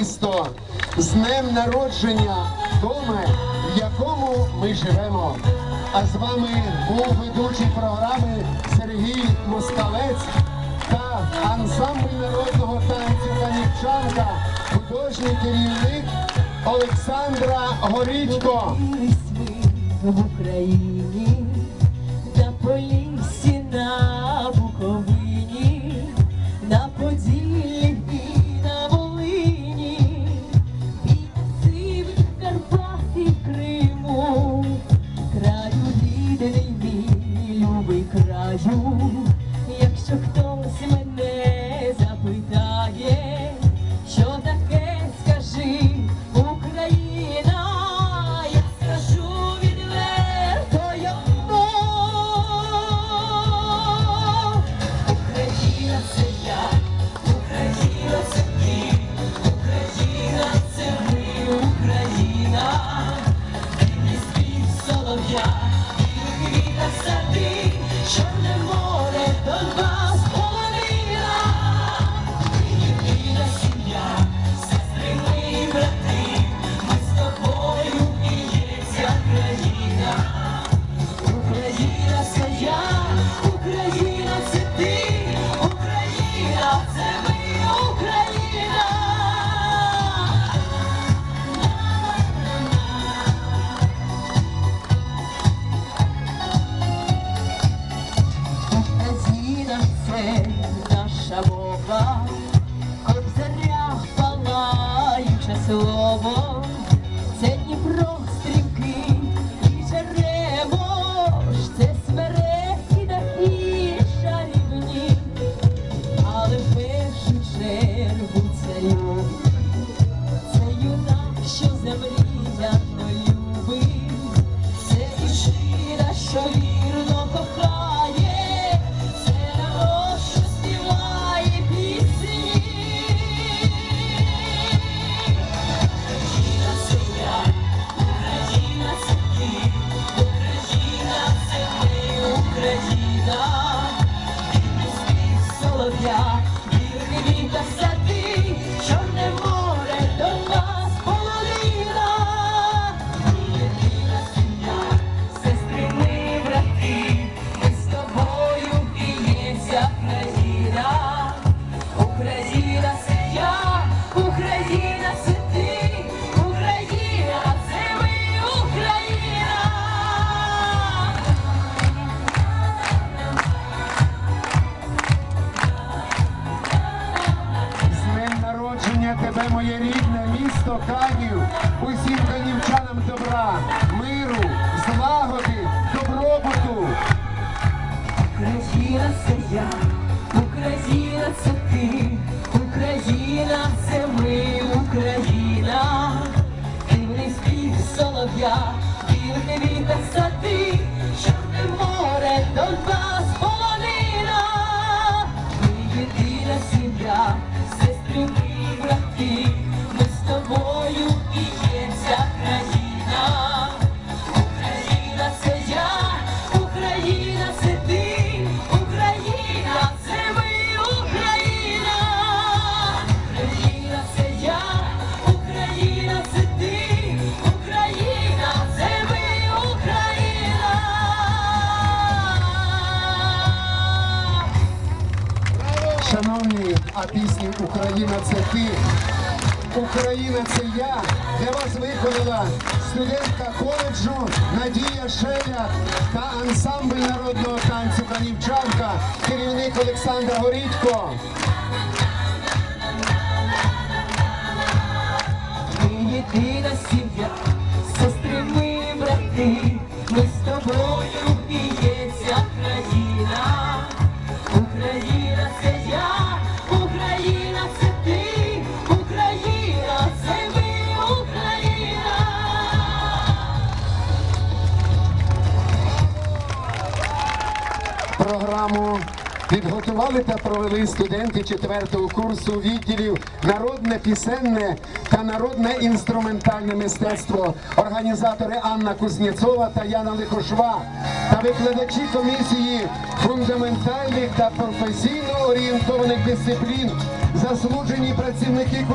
місто, з днем народження доме, в якому ми живемо. А з вами був ведучий програми Сергій Москалець та ансамбль народного танцю Канівчанка, художній керівник Олександра Горічко. в Україні, Denise. na sua voz місто Усім канівчанам добра, миру, злагоди, добробуту. Україна це я, Україна це ти, Україна це ми, Україна, дивний спів солов'я, вірний вітер сади, а пісні Україна це ти, Україна це я. Для вас виконала студентка коледжу Надія Шеля та ансамбль народного танцю Канівчанка, керівник Олександр Горідько. Ми єдина сім'я, сестри ми, брати, ми з тобою ця країна. Україна це Програму підготували та провели студенти четвертого курсу відділів народне пісенне та народне інструментальне мистецтво, організатори Анна Кузнєцова та Яна Лихошва та викладачі комісії фундаментальних та професійно орієнтованих дисциплін, заслужені працівники культури.